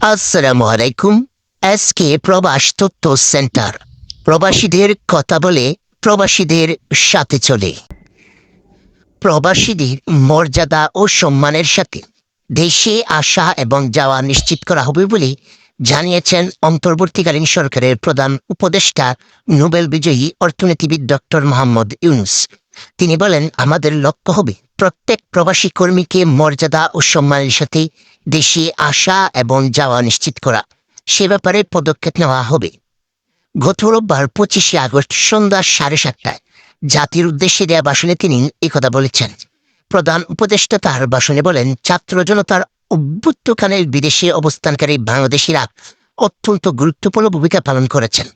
আসসালামু আলাইকুম এসকে প্রবাস তথ্য সেন্টার। প্রবাসীদের কথা বলে প্রবাসীদের সাথে চলে। প্রবাসীদের মর্যাদা ও সম্মানের সাথে দেশে আসা এবং যাওয়া নিশ্চিত করা হবে বলে জানিয়েছেন অন্তর্বর্তীকালীন সরকারের প্রধান উপদেষ্টা, নোবেল বিজয়ী অর্থনীতিবিদ ডক্টর মোহাম্মদ ইউনুস। তিনি বলেন, আমাদের লক্ষ্য হবে প্রত্যেক প্রবাসী কর্মীকে মর্যাদা ও সম্মানের সাথে দেশে আসা এবং যাওয়া নিশ্চিত করা। সে ব্যাপারে পদক্ষেপ নেওয়া হবে। গত রোববার পঁচিশে আগস্ট সন্ধ্যা সাড়ে সাতটায় জাতির উদ্দেশ্যে দেয়া ভাষণে তিনি একথা বলেছেন। প্রধান উপদেষ্টা তার ভাষণে বলেন, ছাত্র জনতার অভ্যুত্থানের বিদেশে অবস্থানকারী বাংলাদেশিরা অত্যন্ত গুরুত্বপূর্ণ ভূমিকা পালন করেছেন।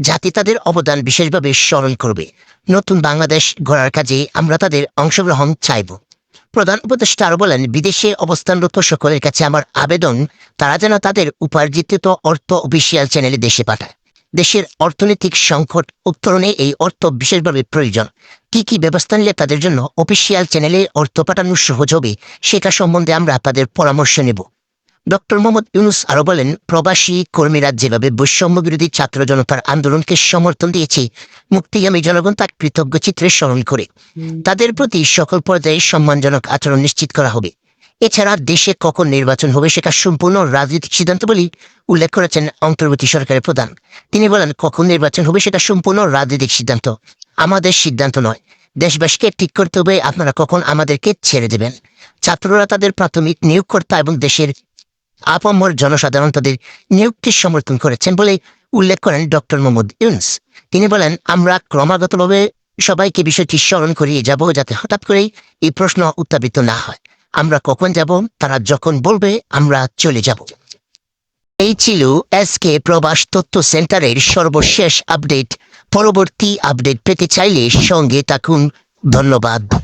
জাতি তাদের অবদান বিশেষভাবে স্মরণ করবে। নতুন বাংলাদেশ গড়ার কাজে আমরা তাদের অংশগ্রহণ চাইব। প্রধান উপদেষ্টা আরও বলেন, বিদেশে অবস্থানরত সকলের কাছে আমার আবেদন, তারা যেন তাদের উপার্জিত অর্থ অফিসিয়াল চ্যানেলে দেশে পাঠায়। দেশের অর্থনৈতিক সংকট উত্তরণে এই অর্থ বিশেষভাবে প্রয়োজন। কি কি ব্যবস্থা নিলে তাদের জন্য অফিসিয়াল চ্যানেলে অর্থ পাঠানো সহজ হবে, সেটা সম্বন্ধে আমরা তাদের পরামর্শ নেব। ডক্টর মোহাম্মদ ইউনুস আরও বলেন প্রবাসী কর্মীরা যেভাবে বৈষম্য বিরোধী ছাত্র জনতার আন্দোলনকে সমর্থন দিয়েছে মুক্তিগামী জনগণ তার কৃতজ্ঞ চিত্রে স্মরণ করে। তাদের প্রতি সকল পর্যায়ে সম্মানজনক আচরণ নিশ্চিত করা হবে। এছাড়া দেশে কখন নির্বাচন হবে সেটা সম্পূর্ণ রাজনৈতিক সিদ্ধান্ত বলেই উল্লেখ করেছেন অন্তর্বর্তী সরকারের প্রধান। তিনি বলেন কখন নির্বাচন হবে সেটা সম্পূর্ণ রাজনৈতিক সিদ্ধান্ত। আমাদের সিদ্ধান্ত নয়। দেশবাসীকে ঠিক করতে হবে আপনারা কখন আমাদেরকে ছেড়ে দেবেন। ছাত্ররা তাদের প্রাথমিক নিয়োগকর্তা এবং দেশের আপামর জনসাধারণ তাদের নিয়োগকে সমর্থন করেছেন বলে উল্লেখ করেন ডক্টর মোহাম্মদ ইউনুস। তিনি বলেন, আমরা ক্রমাগতভাবে সবাইকে বিষয়টি স্মরণ করিয়ে যাব যাতে হঠাৎ করেই এই প্রশ্ন উত্থাপিত না হয়। আমরা কখন যাব, তারা যখন বলবে, আমরা চলে যাব। এই ছিল এসকে প্রবাস তথ্য সেন্টারের সর্বশেষ আপডেট। পরবর্তী আপডেট পেতে চাইলে সঙ্গে থাকুন। ধন্যবাদ।